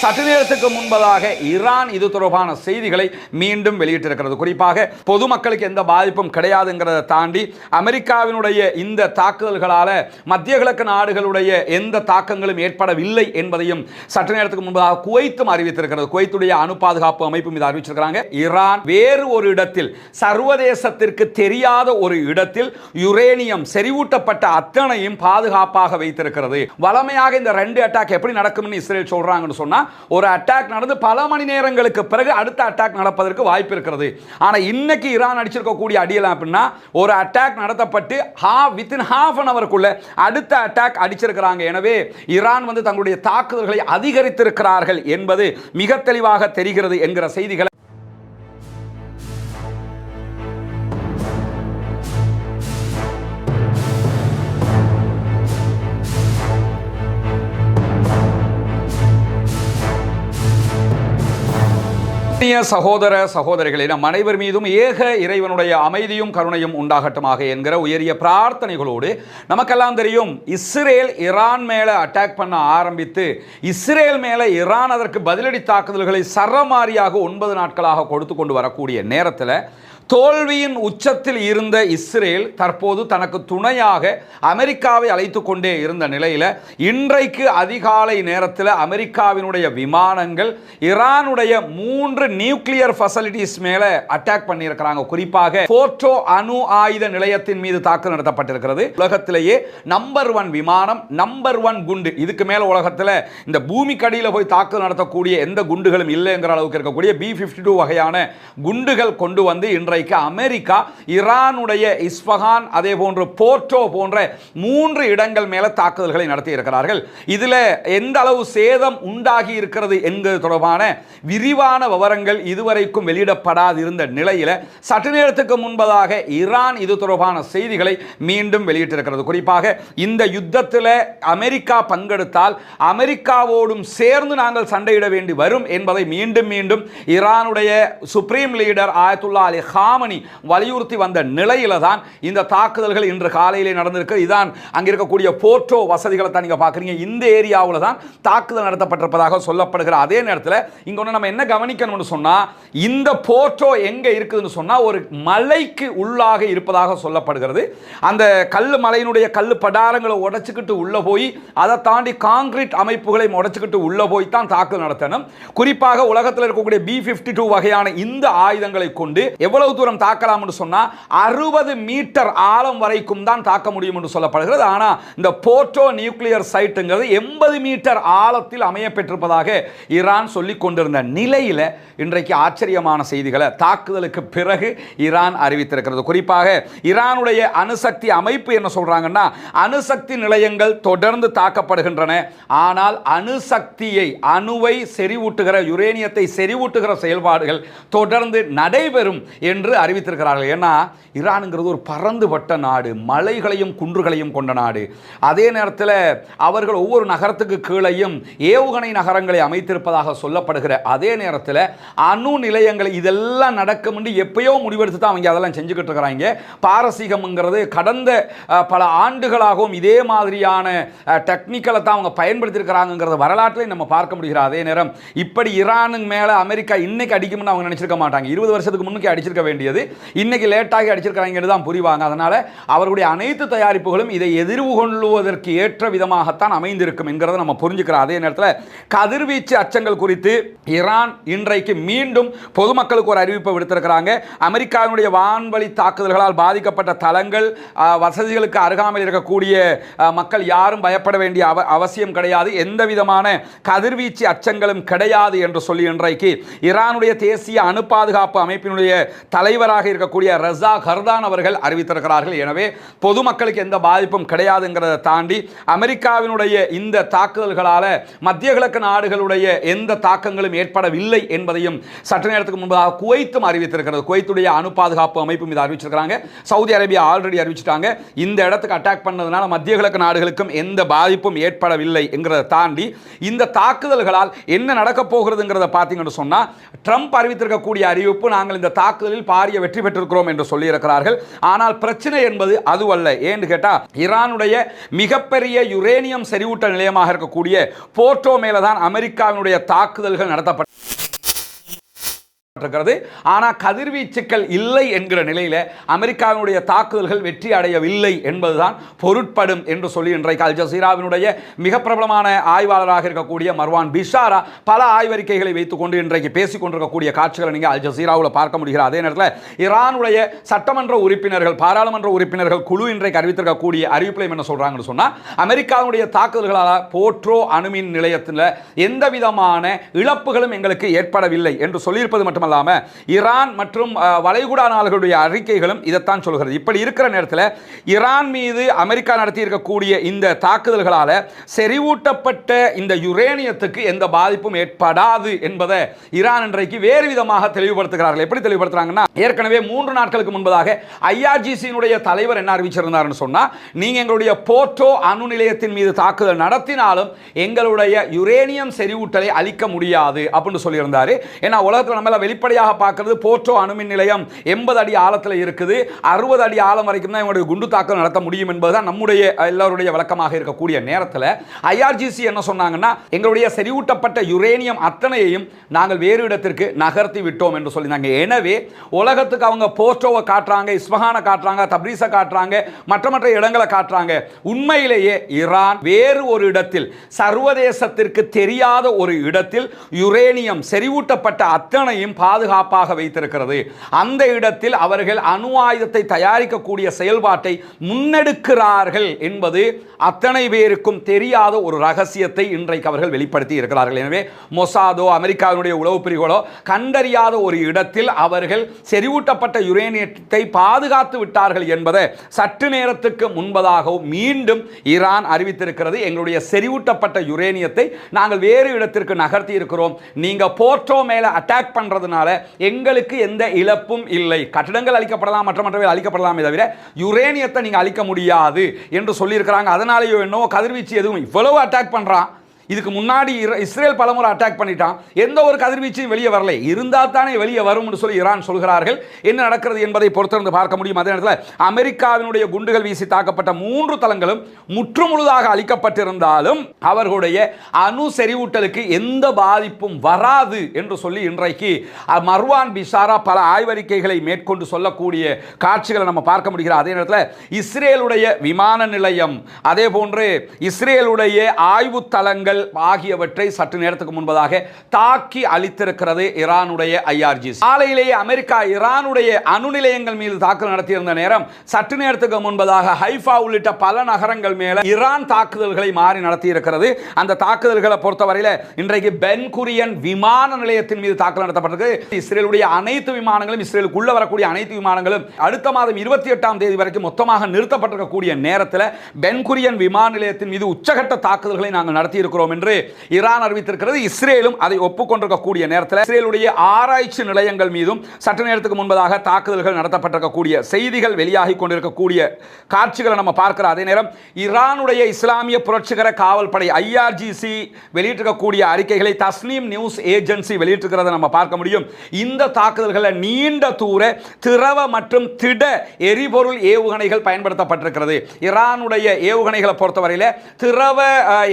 சற்று நேரத்துக்கு முன்பதாக ஈரான் இது தொடர்பான செய்திகளை மீண்டும் வெளியிட்டிருக்கிறது. குறிப்பாக பொதுமக்களுக்கு எந்த பாதிப்பும் கிடையாதுங்கிறத தாண்டி அமெரிக்காவினுடைய இந்த தாக்குதல்களால் மத்திய கிழக்கு நாடுகளுடைய எந்த தாக்கங்களும் ஏற்படவில்லை என்பதையும் சற்று நேரத்துக்கு முன்பதாக குவைத்தும் அறிவித்திருக்கிறது. குவைத்துடைய அணு பாதுகாப்பு அமைப்பும் இதை அறிவிச்சிருக்கிறாங்க. ஈரான் வேறு ஒரு இடத்தில் சர்வதேசத்திற்கு தெரியாத ஒரு இடத்தில் யுரேனியம் செறிவூட்டப்பட்ட அத்தனையும் பாதுகாப்பாக வைத்திருக்கிறது. வளமையாக இந்த ரெண்டு அட்டாக் எப்படி நடக்கும்னு இஸ்ரேல் சொல்றாங்கன்னு சொன்னா ஒரு அட்டாக் நடந்து பல மணி நேரங்களுக்கு பிறகு அடுத்த அட்டாக் நடப்பதற்கு வாய்ப்பு இருக்கிறது. ஆனால் இன்னைக்கு ஈரான் அடிச்சிருக்கக்கூடிய அடியெல்லாம் அப்படின்னா ஒரு அட்டாக் நடத்தப்பட்டு ஹா வித்தின் ஹாஃப் அன் அவருக்குள்ள அடுத்த அட்டாக் அடிச்சிருக்கிறாங்க. எனவே ஈரான் வந்து தங்களுடைய தாக்குதல்களை அதிகரித்திருக்கிறார்கள் என்பது மிக தெளிவாக தெரிகிறது என்கிற செய்திகளை சகோதர சகோதரிகளே நம் அனைவர் மீதும் ஏக இறைவனுடைய அமைதியும் கருணையும் உண்டாகட்டுமாக என்கிற உயரிய பிரார்த்தனைகளோடு நமக்கெல்லாம் தெரியும் இஸ்ரேல் ஈரான் மேலே அட்டாக் பண்ண ஆரம்பித்து இஸ்ரேல் மேலே ஈரான் அதற்கு பதிலடி தாக்குதல்களை சரமாரியாக ஒன்பது நாட்களாக கொடுத்து கொண்டு வரக்கூடிய நேரத்தில் தோல்வியின் உச்சத்தில் இருந்த இஸ்ரேல் தற்போது தனக்கு துணையாக அமெரிக்காவை அழைத்து கொண்டே இருந்த நிலையில் இன்றைக்கு அதிகாலை நேரத்தில் அமெரிக்காவினுடைய விமானங்கள் ஈரானுடைய மூன்று நியூக்ளியர் ஃபெசிலிட்டிஸ் மேலே அட்டாக் பண்ணியிருக்கிறாங்க. குறிப்பாக போர்ட்டோ அணு ஆயுத நிலையத்தின் மீது தாக்குதல் நடத்தப்பட்டிருக்கிறது. உலகத்திலேயே நம்பர் ஒன் விமானம் நம்பர் ஒன் குண்டு. இதுக்கு மேல உலகத்தில் இந்த பூமிக்கு அடியில் போய் தாக்குதல் நடத்தக்கூடிய எந்த குண்டுகளும் இல்லைங்கிற அளவுக்கு இருக்கக்கூடிய பி ஃபிஃப்டி டூ வகையான குண்டுகள் கொண்டு வந்து இன்றைக்கு அமெரிக்கா ஈரானுடைய இஸ்பஹான் அதே போன்று போர்ட்டோ போன்ற மூன்று இடங்கள் மேல தாக்குதல்களை நடத்தி இருக்கிறார்கள். இதுல எந்த அளவு சேதம் உண்டாகி இருக்கிறது என்பது தொடர்பான விரிவான விவரங்கள் இதுவரைக்கும் வெளியிடப்படாது இருந்த நிலையில சற்று நேரத்துக்கு முன்பதாக ஈரான் இது தொடர்பான செய்திகளை மீண்டும் வெளியிட்டிருக்கிறது. குறிப்பாக இந்த யுத்தத்தில் அமெரிக்கா பங்கெடுத்தால் அமெரிக்காவோடும் சேர்ந்து நாங்கள் சண்டையிட வேண்டி வரும் என்பதை மீண்டும் மீண்டும் ஈரானுடைய சுப்ரீம் லீடர் ஆயத்துல்லா அலி மாமணி வலியுறுத்தி வந்த நிலையில தான் இந்த தாக்குதல்கள் இன்று காலையிலே நடந்திருக்கு. இதான் அங்கே இருக்கக்கூடிய போர்ட்டோ வசதிகளை தான் நீங்க பார்க்குறீங்க. இந்த ஏரியாவில் தான் தாக்குதல் நடத்தப்பட்டிருப்பதாக சொல்லப்படுகிற அதே நேரத்தில் இங்க ஒன்று நம்ம என்ன கவனிக்கணும்னு சொன்னா இந்த போர்ட்டோ எங்க இருக்குதுன்னு சொன்னா ஒரு மலைக்கு உள்ளாக இருப்பதாக சொல்லப்படுகிறது. அந்த கல் மலையினுடைய கல் படாரங்களை உடைச்சுக்கிட்டு உள்ள போய் அதை தாண்டி காங்கிரீட் அமைப்புகளை உடச்சிக்கிட்டு உள்ள போய் தான் தாக்குதல் நடத்தணும். குறிப்பாக உலகத்தில் இருக்கக்கூடிய பி ஃபிஃப்டி டூ வகையான இந்த ஆயுதங்களை கொண்டு எவ்வளவு தூரம் தாக்கலாம் என்று சொன்னா அறுபது மீட்டர் ஆழம் வரைக்கும் தான் தாக்க முடியும் என்று சொல்லப்படுகிறது. ஆனால் இந்த போர்ட்டோ நியூக்ளியர் சைட்டுங்கிறது எண்பது மீட்டர் ஆழத்தில் அமைய பெற்றிருப்பதாக ஈரான் சொல்லிக் கொண்டிருந்த நிலையில் இன்றைக்கு ஆச்சரியமான செய்திகளை தாக்குதலுக்கு பிறகு ஈரான் அறிவித்திருக்கிறது. குறிப்பாக ஈரானுடைய அணுசக்தி அமைப்பு என்ன சொல்றாங்கன்னா அணுசக்தி நிலையங்கள் தொடர்ந்து தாக்கப்படுகின்றன. ஆனால் அணுசக்தியை அணுவை செறிவூட்டுகிற யுரேனியத்தை செறிவூட்டுகிற செயல்பாடுகள் தொடர்ந்து நடைபெறும் என்று அறிவித்திருக்கிறார்கள். ஏன்னா ஈரானுங்கிறது ஒரு பறந்துபட்ட நாடு. மலைகளையும் குன்றுகளையும் கொண்ட நாடு. அதே நேரத்தில் அவர்கள் ஒவ்வொரு நகரத்துக்கு கீழையும் ஏவுகணை நகரங்களை அமைத்திருப்பதாக சொல்லப்படுகிற அதே நேரத்தில் அணு நிலையங்கள் இதெல்லாம் நடக்கும் என்று எப்பயோ முடிவெடுத்து தான் அவங்க அதெல்லாம் செஞ்சுக்கிட்டு இருக்கிறாங்க. பாரசீகம்ங்கிறது கடந்த பல ஆண்டுகளாகவும் இதே மாதிரியான டெக்னிக்கலை தான் அவங்க பயன்படுத்தியிருக்கிறாங்கிறத வரலாற்றில் நம்ம பார்க்க முடிகிற அதே நேரம். இப்படி ஈரானுங்க மேலே அமெரிக்கா இன்னைக்கு அடிக்கும்னு அவங்க நினைச்சிருக்க மாட்டாங்க. இருபது வருஷத்துக்கு முன்னுக்கு அடிச்சிருக்க வேண்டியது. இன்னைக்கு லேட்டாகி அடிச்சிருக்கிறாங்கன்னு தான் புரிவாங்க. அதனால அவர்களுடைய அனைத்து தயாரிப்புகளும் இதை எதிர்கொள்வதற்கு ஏற்ற விதமாகத்தான் அமைந்திருக்கும் என்கிறத நம்ம புரிஞ்சுக்கிறோம். அதே நேரத்தில் கதிர்வீச்சு அச்சங்கள் குறித்து ஈரான் இன்றைக்கு மீண்டும் பொதுமக்களுக்கு ஒரு அறிவிப்பை விடுத்திருக்கிறாங்க. அமெரிக்காவினுடைய வான்வழி தாக்குதல்களால் பாதிக்கப்பட்ட தளங்கள் வசதிகளுக்கு அருகாமல் இருக்கக்கூடிய மக்கள் யாரும் பயப்பட வேண்டிய அவ அவசியம் கிடையாது. எந்த விதமான கதிர்வீச்சு அச்சங்களும் கிடையாது என்று சொல்லி இன்றைக்கு ஈரானுடைய தேசிய அணு பாதுகாப்பு அமைப்பினுடைய தலை தலைவராக இருக்கக்கூடிய ரசா ஹர்தான் அவர்கள் அறிவித்திருக்கிறார்கள். எனவே பொதுமக்களுக்கு எந்த பாதிப்பும் கிடையாதுங்கிறத தாண்டி அமெரிக்காவினுடைய இந்த தாக்குதல்களால் மத்திய கிழக்கு நாடுகளுடைய எந்த தாக்கங்களும் ஏற்படவில்லை என்பதையும் சற்று நேரத்துக்கு முன்பதாக குவைத்தும் அறிவித்திருக்கிறது. குவைத்துடைய அணு பாதுகாப்பு அமைப்பு இதை அறிவிச்சிருக்கிறாங்க. சவுதி அரேபியா ஆல்ரெடி அறிவிச்சிட்டாங்க. இந்த இடத்துக்கு அட்டாக் பண்ணதுனால மத்திய கிழக்கு நாடுகளுக்கும் எந்த பாதிப்பும் ஏற்படவில்லை என்கிறத தாண்டி இந்த தாக்குதல்களால் என்ன நடக்க போகிறதுங்கிறத பார்த்தீங்கன்னு சொன்னால் ட்ரம்ப் அறிவித்திருக்கக்கூடிய அறிவிப்பு நாங்கள் இந்த தாக்குதலில் பாரிய வெற்றி பெற்றிருக்கிறோம் என்று சொல்லியிருக்கிறார்கள். ஆனால் பிரச்சனை என்பது அதுவல்ல. ஏன்னு கேட்டால் ஈரானுடைய மிகப்பெரிய யுரேனியம் செறிவூட்ட நிலையமாக இருக்கக்கூடிய போர்ட்டோ மேலதான் அமெரிக்காவினுடைய தாக்குதல்கள் நடத்தப்பட்ட இருக்கிறது ஆனால் கதிர்வீச்சுக்கள் இல்லை என்கிற நிலையில அமெரிக்காவினுடைய தாக்குதல்கள் வெற்றி அடையவில்லை என்பதுதான் பொருட்படும் என்று சொல்லி இன்றைக்கு அல் ஜசீராவினுடைய மிக பிரபலமான ஆய்வாளராக இருக்கக்கூடிய மர்வான் பிஷாரா பல ஆய்வறிக்கைகளை வைத்துக்கொண்டு இன்றைக்கு பேசிக் கொண்டிருக்கக்கூடிய காட்சிகளை நீங்கள் அல் ஜசீராவில் பார்க்க முடிகிற அதே நேரத்தில் ஈரானுடைய சட்டமன்ற உறுப்பினர்கள் பாராளுமன்ற உறுப்பினர்கள் குழு இன்றைக்கு அறிவித்திருக்கக்கூடிய அறிவிப்பில் என்ன சொல்றாங்கன்னு சொன்னா அமெரிக்காவுடைய தாக்குதல்களால் போட்ரோ அணுமின் நிலையத்தில் எந்த விதமான இழப்புகளும் எங்களுக்கு ஏற்படவில்லை என்று சொல்லியிருப்பது மட்டுமல்லாமல் ஈரான் மற்றும் வளைகுடா நாடுகளுடைய அறிக்கைகளும் இதைத்தான் சொல்கிறது. இப்படி இருக்கிற நேரத்தில் ஈரான் மீது அமெரிக்கா நடத்தியிருக்கக்கூடிய இந்த தாக்குதல்களால் செறிவூட்டப்பட்ட இந்த யுரேனியத்துக்கு எந்த பாதிப்பும் ஏற்படாது என்பதை ஈரான் இன்றைக்கு வேறு விதமாக தெளிவுபடுத்துகிறார்கள். எப்படி தெளிவுபடுத்துறாங்கன்னா ஏற்கனவே மூன்று நாட்களுக்கு முன்பதாக ஐஆர்ஜிசியினுடைய தலைவர் என்ன அறிவிச்சிருந்தார்னு சொன்னால் நீங்கள் எங்களுடைய போர்ட்டோ அணு நிலையத்தின் மீது தாக்குதல் நடத்தினாலும் எங்களுடைய யுரேனியம் செறிவூட்டலை அழிக்க முடியாது அப்படின்னு சொல்லியிருந்தார். ஏன்னா உலகத்தில் நம்மள வெளிப்படையாக பார்க்கறது போற்றோ அணுமின் நிலையம். எண்பது அடி ஆழத்தில் இருக்குது. அறுபது அடி ஆழம் வரைக்கும் தான் இவங்களுடைய குண்டு தாக்கல் நடத்த முடியும் என்பதுதான் நம்முடைய எல்லாருடைய வழக்கமாக இருக்கக்கூடிய நேரத்தில். ஐஆர்ஜிசி என்ன சொன்னாங்கன்னா எங்களுடைய செறிவூட்டப்பட்ட யுரேனியம் அத்தனையையும் நாங்கள் வேறு இடத்திற்கு நகர்த்தி விட்டோம் என்று சொல்லியிருந்தாங்க. எனவே உலகத்துக்கு அவங்க போர்ட்டோவை காட்டுறாங்க இஸ்மஹானை காட்டுறாங்க தப்ரீஸை காட்டுறாங்க மற்ற மற்ற இடங்களை காட்டுறாங்க. உண்மையிலேயே ஈரான் வேறு ஒரு இடத்தில் சர்வதேசத்திற்கு தெரியாத ஒரு இடத்தில் யுரேனியம் செறிவூட்டப்பட்ட அத்தனையும் பாதுகாப்பாக வைத்திருக்கிறது. அந்த இடத்தில் அவர்கள் அணு ஆயுதத்தை தயாரிக்கக்கூடிய செயல்பாட்டை முன்னெடுக்கிறார்கள் என்பது அத்தனை பேருக்கும் தெரியாத ஒரு ரகசியத்தை இன்றைக்கு அவர்கள் வெளிப்படுத்தி இருக்கிறார்கள். எனவே மொசாதோ அமெரிக்காவினுடைய உளவு பிரிவுகளோ கண்டறியாத ஒரு இடத்தில் அவர்கள் செறிவூட்டப்பட்ட யுரேனியத்தை பாதுகாத்து விட்டார்கள் என்பதை சற்று நேரத்துக்கு முன்பதாகவும் மீண்டும் ஈரான் அறிவித்திருக்கிறது. எங்களுடைய செறிவூட்டப்பட்ட யுரேனியத்தை நாங்கள் வேறு இடத்திற்கு நகர்த்தி இருக்கிறோம். நீங்க போர்ட்டோ மேல அட்டாக் பண்றதுனால எங்களுக்கு எந்த இழப்பும் இல்லை. கட்டிடங்கள் அழிக்கப்படலாம் மற்ற மற்றவை அழிக்கப்படலாமே தவிர யுரேனியத்தை நீங்க அழிக்க முடியாது என்று சொல்லியிருக்கிறாங்க. அதனாலேயோ என்னவோ கதிர்வீச்சு எதுவும் இவ்வளவு அட்டாக் பண்றான். இதுக்கு முன்னாடி இர- இஸ்ரேல் பலமுறை அட்டாக் பண்ணிட்டான். எந்த ஒரு கதிர்வீச்சும் வெளியே வரல. இருந்தால் தானே வெளியே வரும்னு சொல்லி ஈரான் சொல்கிறார்கள். என்ன நடக்கிறது என்பதை பொறுத்திருந்து பார்க்க முடியும். அதே நேரத்தில் அமெரிக்காவினுடைய குண்டுகள் வீசி தாக்கப்பட்ட மூன்று தளங்களும் முற்றுமுழுதாக அளிக்கப்பட்டிருந்தாலும் அவர்களுடைய அணு செறிவூட்டலுக்கு எந்த பாதிப்பும் வராது என்று சொல்லி இன்றைக்கு மர்வான் பிஷாரா பல ஆய்வறிக்கைகளை மேற்கொண்டு சொல்லக்கூடிய காட்சிகளை நம்ம பார்க்க முடிகிறது. அதே நேரத்தில் இஸ்ரேலுடைய விமான நிலையம் அதே போன்று இஸ்ரேலுடைய ஆய்வு தளங்கள் ஆகியவற்றை சற்று நேரத்துக்கு முன்பதாக தாக்கி அளித்திருக்கிறது ஈரானுடைய ஐஆர்ஜி. காலையிலேயே அமெரிக்கா ஈரானுடைய அணு நிலையங்கள் மீது தாக்குதல் நடத்தியிருந்த நேரம் சற்று நேரத்துக்கு முன்பதாக ஹைஃபா உள்ளிட்ட பல நகரங்கள் மேல ஈரான் தாக்குதல்களை மாறி நடத்தி இருக்கிறது அந்த தாக்குதல்களை பொறுத்தவரையில் இன்றைக்கு பென்குரியன் விமான நிலையத்தின் மீது தாக்குதல் நடத்தப்பட்டிருக்கு. இஸ்ரேலுடைய அனைத்து விமானங்களும் இஸ்ரேலுக்குள்ள வரக்கூடிய அனைத்து விமானங்களும் அடுத்த மாதம் இருபத்தி எட்டாம் தேதி வரைக்கும் மொத்தமாக நிறுத்தப்பட்டிருக்கக்கூடிய நேரத்தில் பென்குரியன் விமான நிலையத்தின் மீது உச்சகட்ட தாக்குதல்களை நாங்கள் நடத்தியிருக்கிறோம். இருக்கிறோம் என்று ஈரான் அறிவித்திருக்கிறது. இஸ்ரேலும் அதை ஒப்புக்கொண்டிருக்கக்கூடிய நேரத்தில் இஸ்ரேலுடைய ஆராய்ச்சி நிலையங்கள் மீதும் சற்று நேரத்துக்கு முன்பதாக தாக்குதல்கள் நடத்தப்பட்டிருக்கக்கூடிய செய்திகள் வெளியாகி கொண்டிருக்கக்கூடிய காட்சிகளை நம்ம பார்க்கிற அதே நேரம் ஈரானுடைய இஸ்லாமிய புரட்சிகர காவல் படை ஐஆர்ஜிசி வெளியிட்டிருக்கக்கூடிய அறிக்கைகளை தஸ்லீம் நியூஸ் ஏஜென்சி வெளியிட்டிருக்கிறத நம்ம பார்க்க முடியும். இந்த தாக்குதல்களை நீண்ட தூர திரவ மற்றும் திட எரிபொருள் ஏவுகணைகள் பயன்படுத்தப்பட்டிருக்கிறது. ஈரானுடைய ஏவுகணைகளை பொறுத்தவரையில் திரவ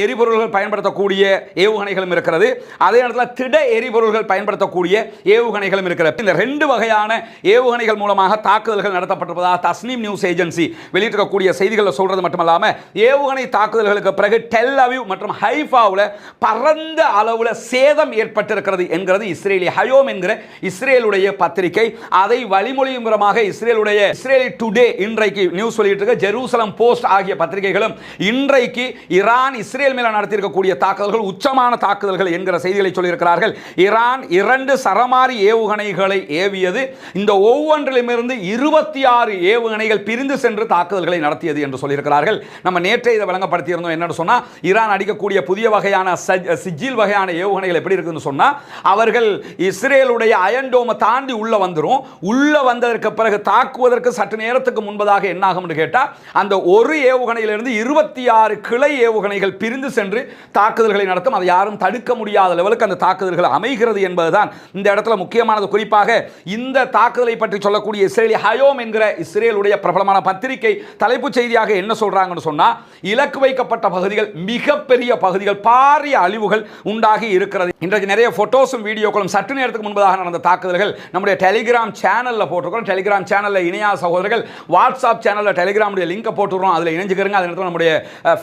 எரிபொருள்கள் பயன்படுத்த பயன்படுத்தக்கூடிய ஏவுகணைகளும் இருக்கிறது. அதே நேரத்தில் திட எரிபொருள்கள் பயன்படுத்தக்கூடிய ஏவுகணைகளும் இருக்கிறது. இந்த ரெண்டு வகையான ஏவுகணைகள் மூலமாக தாக்குதல்கள் நடத்தப்பட்டிருப்பதாக தஸ்னீம் நியூஸ் ஏஜென்சி வெளியிட்டிருக்கக்கூடிய செய்திகளை சொல்றது மட்டுமல்லாமல் ஏவுகணை தாக்குதல்களுக்கு பிறகு டெல் அவிவ் மற்றும் ஹைஃபாவில் பரந்த அளவில் சேதம் ஏற்பட்டிருக்கிறது என்கிறது இஸ்ரேலி ஹயோம் என்கிற இஸ்ரேலுடைய பத்திரிகை. அதை வழிமொழியும் விதமாக இஸ்ரேலுடைய இஸ்ரேலி டுடே இன்றைக்கு நியூஸ் வெளியிட்டிருக்க. ஜெருசலம் போஸ்ட் ஆகிய பத்திரிகைகளும் இன்றைக்கு ஈரான் இஸ்ரேல் மேல நடத்தியிருக்கக்கூடிய தாக்குதல்கள் உச்சமான தாக்குதல்கள் என்கிற செய்திகளை சொல்லியிருக்கிறார்கள். ஈரான் இரண்டு சரமாரி ஏவுகணைகளை ஏவியது. இந்த ஒவ்வொன்றிலுமிருந்து இருபத்தி ஆறு ஏவுகணைகள் பிரிந்து சென்று தாக்குதல்களை நடத்தியது என்று சொல்லியிருக்கிறார்கள். நம்ம நேற்றே இதை வழங்கப்படுத்தியிருந்தோம் என்னன்னு சொன்னால் ஈரான் அடிக்கக்கூடிய புதிய வகையான சிஜில் வகையான ஏவுகணைகள் எப்படி இருக்குன்னு சொன்னா அவர்கள் இஸ்ரேலுடைய அயன்டோமை தாண்டி உள்ள வந்துரும். உள்ள வந்ததற்கு பிறகு தாக்குவதற்கு சற்று நேரத்துக்கு முன்பதாக என்ன ஆகும்னு கேட்டால் அந்த ஒரு ஏவுகணையிலிருந்து இருபத்தி ஆறு கிளை ஏவுகணைகள் பிரிந்து சென்று தாக்குதல்களை நடத்தும் அதை யாரும் தடுக்க முடியாத லெவலுக்கு அந்த தாக்குதல்கள் அமைகிறது என்பதுதான் இந்த இடத்துல முக்கியமானது. குறிப்பாக இந்த தாக்குதலை பற்றி சொல்லக்கூடிய இஸ்ரேலி ஹயோம் என்கிற இஸ்ரேலுடைய பிரபலமான பத்திரிகை தலைப்புச் செய்தியாக என்ன சொல்றாங்கன்னு சொன்னால் இலக்கு வைக்கப்பட்ட பகுதிகள் மிகப்பெரிய பகுதிகள் பாரிய அழிவுகள் உண்டாகி இருக்கிறது. இன்றைக்கு நிறைய போட்டோஸும் வீடியோக்களும் சற்று நேரத்துக்கு முன்பதாக நடந்த தாக்குதல்கள் நம்முடைய டெலிகிராம் சேனலில் போட்டிருக்கிறோம். டெலிகிராம் சேனலில் இணையா சகோதரர்கள் வாட்ஸ்அப் சேனலில் டெலிகிராமுடைய லிங்கை போட்டுருவோம் அதில் இணைஞ்சுக்கிறோங்க. அதே நேரத்தில் நம்முடைய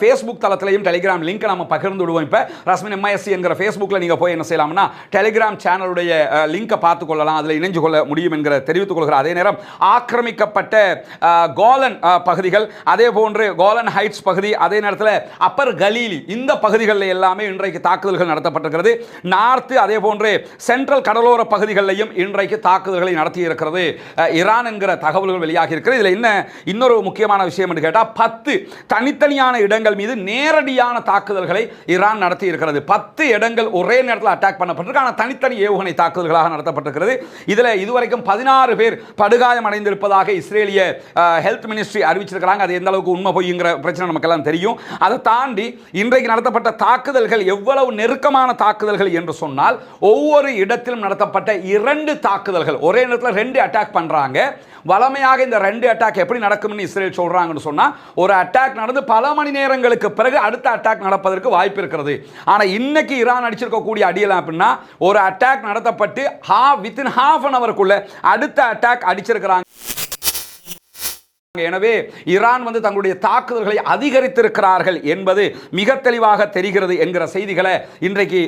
ஃபேஸ்புக் தளத்திலையும் டெலிகிராம் லிங்க் நம்ம பகிர்ந்து விடுவோம் இப்போ. ரஸ்மின் எம்ஐஎஸ்சி என்கிற ஃபேஸ்புக்கில் நீங்கள் போய் என்ன செய்யலாம்னா டெலிகிராம் சேனலுடைய லிங்கை பார்த்து கொள்ளலாம். அதில் இணைஞ்சு கொள்ள முடியும் என்கிற தெரிவித்துக் கொள்கிற அதே நேரம் ஆக்கிரமிக்கப்பட்ட கோலன் பகுதிகள் அதே போன்று கோலன் ஹைட்ஸ் பகுதி அதே நேரத்தில் அப்பர் கலீலி இந்த பகுதிகளில் எல்லாமே இன்றைக்கு தாக்குதல்கள் நடத்தப்பட்டிருக்கிறது. நார்த்து அதே போன்று சென்ட்ரல் கடலோர பகுதிகளிலையும் இன்றைக்கு தாக்குதல்களை நடத்தி இருக்கிறது ஈரான் என்கிற தகவல்கள் வெளியாகி இருக்கிறது இதில் என்ன இன்னொரு முக்கியமான விஷயம் என்று கேட்டால் பத்து தனித்தனியான இடங்கள் மீது நேரடியான தாக்குதல்களை ஈரான் நடத்தி இருக்கிறது பத்து இடங்கள் ஒரே நேரத்தில் அட்டாக் பண்ணப்பட்டிருக்கு. ஆனால் தனித்தனி ஏவுகணை தாக்குதல்களாக நடத்தப்பட்டிருக்கிறது. இதில் இதுவரைக்கும் பதினாறு பேர் படுகாயம் அடைந்திருப்பதாக இஸ்ரேலிய ஹெல்த் மினிஸ்ட்ரி அறிவிச்சிருக்கிறாங்க. அது எந்த அளவுக்கு உண்மை பொய்ங்கிற பிரச்சனை நமக்கெல்லாம் தெரியும். அதை தாண்டி இன்றைக்கு நடத்தப்பட்ட தாக்குதல்கள் எவ்வளவு நெருக்கமான தாக்குதல்கள் என்று சொன்னால் ஒவ்வொரு இடத்திலும் நடத்தப்பட்ட இரண்டு தாக்குதல்கள். ஒரே நேரத்தில் ரெண்டு அட்டாக் பண்ணுறாங்க வளமையாக இந்த ரெண்டு அட்டாக் எப்படி நடக்கும்னு இஸ்ரேல் சொல்கிறாங்கன்னு சொன்னால் ஒரு அட்டாக் நடந்து பல மணி நேரங்களுக்கு பிறகு அடுத்த அட்டாக் நடப்பதற்கு வாய்ப்பு இருக்கிறது ஆனா இன்னைக்கு ஈரான் அடிச்சிருக்கக்கூடிய அடியலாம் அப்படின்னா ஒரு அட்டாக் நடத்தப்பட்டு ஹா வித்தின் ஹாஃப் அன் அவருக்குள்ள அடுத்த அட்டாக் அடிச்சிருக்கிறாங்க. எனவே ஈரான் வந்து தங்களுடைய தாக்குதல்களை அதிகரித்திருக்கிறார்கள் என்பது மிக தெளிவாக தெரிகிறது என்கிற செய்திகளை இன்றைக்கு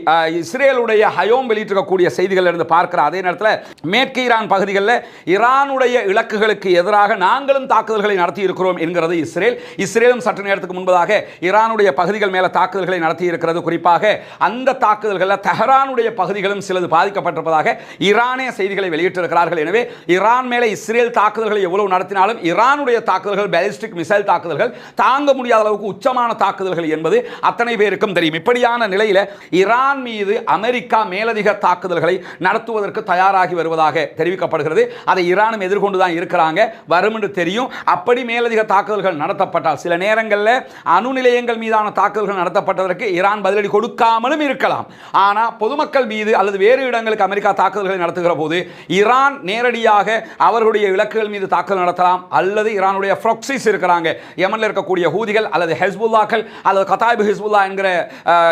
இஸ்ரேலுடைய ஹயோம் வெளியிட்டிருக்கக்கூடிய செய்திகள் இருந்து பார்க்கிற அதே நேரத்தில் மேற்கு ஈரான் பகுதிகளில் ஈரானுடைய இலக்குகளுக்கு எதிராக நாங்களும் தாக்குதல்களை நடத்தி இருக்கிறோம் என்கிறது இஸ்ரேல். இஸ்ரேலும் சற்று நேரத்துக்கு முன்பதாக ஈரானுடைய பகுதிகள் மேல தாக்குதல்களை நடத்தி இருக்கிறது குறிப்பாக அந்த தாக்குதல்களில் தெஹரானுடைய பகுதிகளும் சிலது பாதிக்கப்பட்டிருப்பதாக ஈரானிய செய்திகளை வெளியிட்டிருக்கிறார்கள். எனவே ஈரான் மேலே இஸ்ரேல் தாக்குதல்களை எவ்வளவு நடத்தினாலும் ஈரானுடைய தாக்குதல்கள் பேலிஸ்டிக் மிசைல் தாக்குதல்கள் தாங்க முடியாத அளவுக்கு உச்சமான தாக்குதல்கள் என்பது அத்தனை பேருக்கும் தெரியும். இப்படியான நிலையில் ஈரான் மீது அமெரிக்கா மேலதிக தாக்குதல்களை நடத்துவதற்கு தயாராகி வருவதாக தெரிவிக்கப்படுகிறது. அதை ஈரானும் எதிர்கொண்டு தான் இருக்கிறாங்க. வரும் என்று தெரியும். அப்படி மேலதிக தாக்குதல்கள் நடத்தப்பட்டால் சில நேரங்களில் அணு நிலையங்கள் மீதான தாக்குதல்கள் நடத்தப்பட்டதற்கு ஈரான் பதிலடி கொடுக்காமலும் இருக்கலாம். ஆனால் பொதுமக்கள் மீது அல்லது வேறு இடங்களுக்கு அமெரிக்கா தாக்குதல்களை நடத்துகிற போது ஈரான் நேரடியாக அவர்களுடைய இலக்குகள் மீது தாக்குதல் நடத்தலாம் அல்லது ஈரானுடைய ஃப்ரொக்சிஸ் இருக்கிறாங்க. யமனில் இருக்கக்கூடிய ஹூதிகள் அல்லது ஹெஸ்புல்லாக்கள் அல்லது கதாய்பு ஹிஸ்புல்லா என்கிற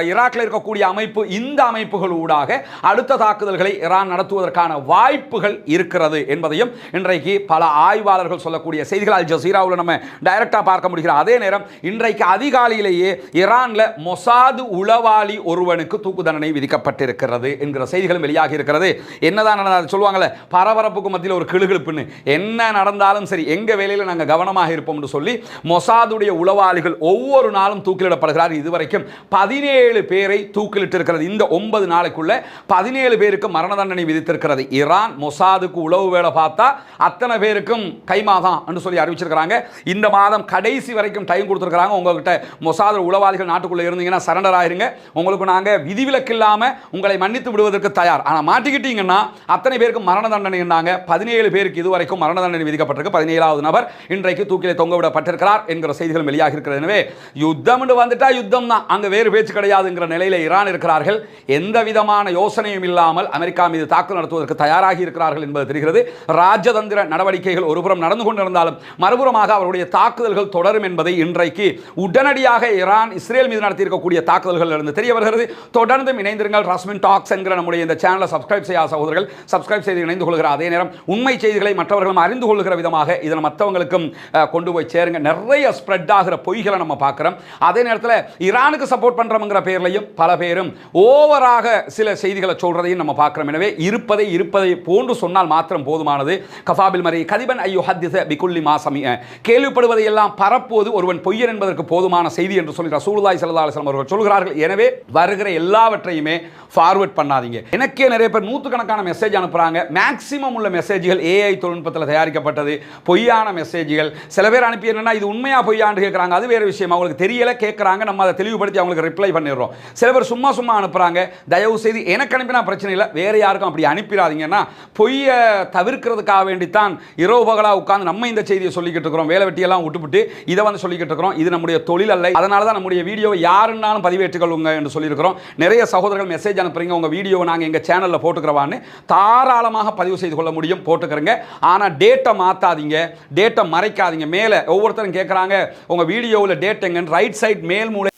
ஈராக்கில் இருக்கக்கூடிய அமைப்பு இந்த அமைப்புகள் ஊடாக அடுத்த தாக்குதல்களை ஈரான் நடத்துவதற்கான வாய்ப்புகள் இருக்கிறது என்பதையும் இன்றைக்கு பல ஆய்வாளர்கள் சொல்லக்கூடிய செய்திகள். அல் ஜசீராவில் நம்ம டைரக்டாக பார்க்க முடிகிற அதே நேரம் இன்றைக்கு அதிகாலையிலேயே ஈரானில் மொசாது உளவாளி ஒருவனுக்கு தூக்கு தண்டனை விதிக்கப்பட்டிருக்கிறது என்கிற செய்திகளும் வெளியாகி இருக்கிறது. என்னதான் நடந்தது பரபரப்புக்கு மத்தியில் ஒரு கிளுகிழுப்புன்னு என்ன நடந்தாலும் சரி எங்கள் வேலையில் நாங்கள் கவனமாக இருப்போம் என்று சொல்லி மொசாதுடைய உளவாளிகள் ஒவ்வொரு நாளும் தூக்கிலிடப்படுகிறார் இதுவரைக்கும் பதினேழு பேரை தூக்கிலிட்டு இருக்கிறது இந்த ஒன்பது நாளைக்குள்ள பதினேழு பேருக்கு மரண தண்டனை விதித்திருக்கிறது. ஈரான் மொசாதுக்கு உளவு வேலை பார்த்தா அத்தனை பேருக்கும் கைமாதான் என்று சொல்லி அறிவிச்சிருக்கிறாங்க. இந்த மாதம் கடைசி வரைக்கும் டைம் கொடுத்துருக்காங்க உங்ககிட்ட மொசாது உளவாளிகள் நாட்டுக்குள்ளே இருந்தீங்கன்னா சரண்டர் ஆயிருங்க. உங்களுக்கு நாங்கள் விதிவிலக்கு இல்லாமல் உங்களை மன்னித்து விடுவதற்கு தயார். ஆனால் மாட்டிக்கிட்டீங்கன்னா அத்தனை பேருக்கு மரண தண்டனைன்னாங்க. பதினேழு பேருக்கு இதுவரைக்கும் மரண தண்டனை விதிக்கப்பட்டிருக்கு. பதினேழாவது நபர் இன்றைக்கு தூக்கிலே தொங்க விடப்பட்டிருக்கிறார் என்கிற செய்திகள் வெளியாக இருக்கிறது எனவே யுத்தம் வந்துட்டா யுத்தம் தான் அங்கே வேறு பேச்சு கிடையாதுங்கிற நிலையில் ஈரான் இருக்கிறார்கள். எந்த விதமான யோசனையும் இல்லாமல் அமெரிக்கா மீது தாக்குதல் நடத்துவதற்கு தயாராகி இருக்கிறார்கள் என்பது தெரிகிறது. ராஜதந்திர நடவடிக்கைகள் ஒருபுறம் நடந்து கொண்டிருந்தாலும் மறுபுறமாக அவருடைய தாக்குதல்கள் தொடரும் என்பதை இன்றைக்கு உடனடியாக ஈரான் இஸ்ரேல் மீது நடத்தியிருக்கக்கூடிய தாக்குதல்கள் இருந்து தெரிய வருகிறது. தொடர்ந்து இணைந்திருங்கள் ரஸ்மின் டாக்ஸ் என்கிற நம்முடைய இந்த சேனலை சப்ஸ்கிரைப் செய்யாத சகோதரர்கள். சப்ஸ்கிரைப் செய்து இணைந்து கொள்கிற அதே நேரம் உண்மை செய்திகளை மற்றவர்களும் அறிந்து கொள்கிற விதமாக இதன் மற்றவங்களுக்கும் அஹ், கொண்டு போய் சேருங்க. நிறைய ஸ்ப்ரெட் ஆகிற பொய்களை நம்ம பார்க்குறோம். அதே நேரத்தில் ஈரானுக்கு சப்போர்ட் பண்ணுறோங்கிற பேர்லையும் பல பேரும் ஓவராக சில செய்திகளை சொல்கிறதையும் நம்ம பார்க்குறோம். எனவே இருப்பதை இருப்பதை போன்று சொன்னால் மாத்திரம் போதுமானது. கஃபாபில் மறை கதிபன் ஐயோ ஹத்திச பிகுல்லி மாசமி கேள்விப்படுவதை எல்லாம் பரப்புவது ஒருவன் பொய்யன் என்பதற்கு போதுமான செய்தி என்று சொல்லி ரசூலுல்லாஹி ஸல்லல்லாஹு அவர்கள் சொல்கிறார்கள். எனவே வருகிற எல்லாவற்றையுமே ஃபார்வர்ட் பண்ணாதீங்க. எனக்கே நிறைய பேர் நூற்றுக்கணக்கான மெசேஜ் அனுப்புகிறாங்க மேக்சிமம் உள்ள மெசேஜ்கள் ஏஐ தொழில்நுட்பத்தில் தயாரிக்கப்பட்டது. பொய்யான மெசேஜ் மெசேஜ்கள் சில பேர் அனுப்பி என்னன்னா இது உண்மையா பொய்யான்னு கேட்குறாங்க அது வேறு விஷயம். அவங்களுக்கு தெரியல கேட்குறாங்க நம்ம அதை தெளிவுபடுத்தி அவங்களுக்கு ரிப்ளை பண்ணிடுறோம். சில பேர் சும்மா சும்மா அனுப்புறாங்க. தயவு செய்து எனக்கு அனுப்பினா பிரச்சனை இல்லை. வேறு யாருக்கும் அப்படி அனுப்பிடாதீங்கன்னா பொய்யை தவிர்க்கிறதுக்காக வேண்டித்தான் இரவு பகலாக உட்கார்ந்து நம்ம இந்த செய்தியை சொல்லிக்கிட்டு இருக்கிறோம். வேலை வெட்டியெல்லாம் விட்டுவிட்டு இதை வந்து சொல்லிக்கிட்டு இருக்கிறோம். இது நம்முடைய தொழில் அல்ல. அதனால தான் நம்முடைய வீடியோவை யாருன்னாலும் பதிவேற்றுக்கொள்ளுங்க என்று சொல்லியிருக்கிறோம். நிறைய சகோதரர்கள் மெசேஜ் அனுப்புறீங்க. உங்கள் வீடியோவை நாங்கள் எங்கள் சேனலில் போட்டுக்கிறவான்னு தாராளமாக பதிவு செய்து கொள்ள முடியும். போட்டுக்கிறோங்க. ஆனால் டேட்டை மாற்றாதீங்க டேட்டை மறைக்காதீங்க. மேலே ஒவ்வொருத்தரும் கேட்குறாங்க உங்கள் வீடியோவில் டேட் எங்கன்னு? ரைட் சைட் மேல் மூலை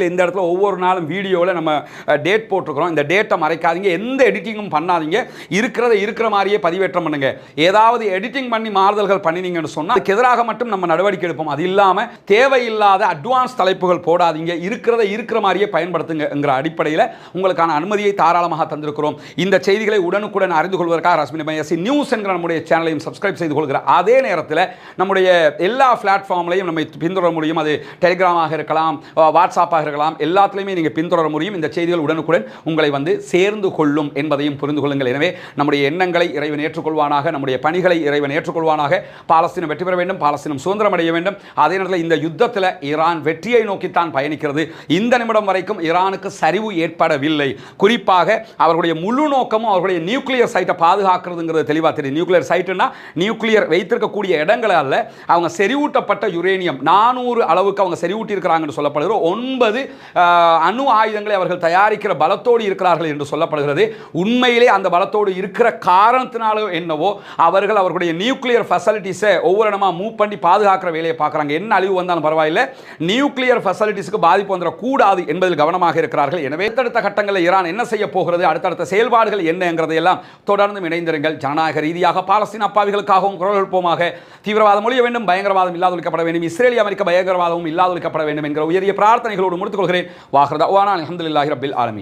இந்த இடத்துல ஒவ்வொரு நாளும் வீடியோவில் நம்ம டேட் போட்டிருக்கிறோம். இந்த டேட்டை மறைக்காதீங்க. எந்த எடிட்டிங்கும் பண்ணாதீங்க. இருக்கிறத இருக்கிற மாதிரியே பதிவேற்றம் பண்ணுங்க. ஏதாவது எடிட்டிங் பண்ணி மாறுதல்கள் பண்ணினீங்கன்னு சொன்னால் அதுக்கு எதிராக மட்டும் நம்ம நடவடிக்கை எடுப்போம். அது இல்லாமல் தேவையில்லாத அட்வான்ஸ் தலைப்புகள் போடாதீங்க. இருக்கிறத இருக்கிற மாதிரியே பயன்படுத்துங்கிற அடிப்படையில் உங்களுக்கான அனுமதியை தாராளமாக தந்திருக்கிறோம். இந்த செய்திகளை உடனுக்குடன் அறிந்து கொள்வதற்காக ரஸ்மினி மையசி நியூஸ் என்கிற நம்முடைய சேனலையும் சப்ஸ்கிரைப் செய்து கொள்கிற அதே நேரத்தில் நம்முடைய எல்லா பிளாட்ஃபார்ம்லையும் நம்ம பின்தொடர முடியும். அது டெலிகிராமாக இருக்கலாம் வாட்ஸ்அப்பாக இருக்கலாம் எல்லாத்துலேயுமே நீங்கள் பின்தொடர முடியும். இந்த செய்திகள் உடனுக்குடன் உங்களை வந்து சேர்ந்து கொள்ளும் என்பதையும் புரிந்து கொள்ளுங்கள். எனவே நம்முடைய எண்ணங்களை இறைவன் ஏற்றுக்கொள்வானாக நம்முடைய பணிகளை இறைவன் ஏற்றுக்கொள்வானாக பாலஸ்தீனம் வெற்றி பெற வேண்டும் பாலஸ்தீனம் சுதந்திரம் அடைய வேண்டும். அதே நேரத்தில் இந்த யுத்தத்தில் ஈரான் வெற்றியை நோக்கித்தான் பயணிக்கிறது. இந்த நிமிடம் வரைக்கும் ஈரானுக்கு சரிவு ஏற்படவில்லை. குறிப்பாக அவர்களுடைய முழு நோக்கமும் அவர்களுடைய நியூக்ளியர் சைட்டை பாதுகாக்கிறதுங்கிறது தெளிவாக தெரியும். நியூக்ளியர் சைட்டுன்னா நியூக்ளியர் வைத்திருக்கக்கூடிய இடங்கள் அல்ல அவங்க செறிவூட்டப்பட்ட யுரேனியம். நானூறு அளவுக்கு அவங்க செறிவூட்டியிருக்கிறாங்கன்னு சொல்லப்படுகிற ஒன்பது அல்லது அணு ஆயுதங்களை அவர்கள் தயாரிக்கிற பலத்தோடு இருக்கிறார்கள் என்று சொல்லப்படுகிறது. உண்மையிலே அந்த பலத்தோடு இருக்கிற காரணத்தினாலோ என்னவோ அவர்கள் அவர்களுடைய நியூக்ளியர் ஃபெசிலிட்டிஸை ஒவ்வொரு இடமா மூவ் பண்ணி பாதுகாக்கிற வேலையை பார்க்குறாங்க. என்ன அழிவு வந்தாலும் பரவாயில்லை. நியூக்ளியர் ஃபெசிலிட்டிஸ்க்கு பாதிப்பு வந்துடக்கூடாது என்பதில் கவனமாக இருக்கிறார்கள். எனவே அடுத்தடுத்த கட்டங்களில் ஈரான் என்ன செய்ய போகிறது அடுத்தடுத்த செயல்பாடுகள் என்னங்கிறதை எல்லாம் தொடர்ந்து இணைந்திருங்கள். ஜனநாயக ரீதியாக பாலஸ்தீன அப்பாவிகளுக்காகவும் குரல் எழுப்போமாக தீவிரவாதம் ஒழிய வேண்டும் பயங்கரவாதம் இல்லாதொழிக்கப்பட வேண்டும். இஸ்ரேலிய அமெரிக்க பயங்கரவாதமும் இல்லாதொழிக்கப்பட வேண்டும் என்கிற உயரிய பிரார்த்தனைகளோடு முடித்துக் கொள்கிறேன் வாஹ்ரதா அலமதுல்லாஹி ரபில் ஆலமி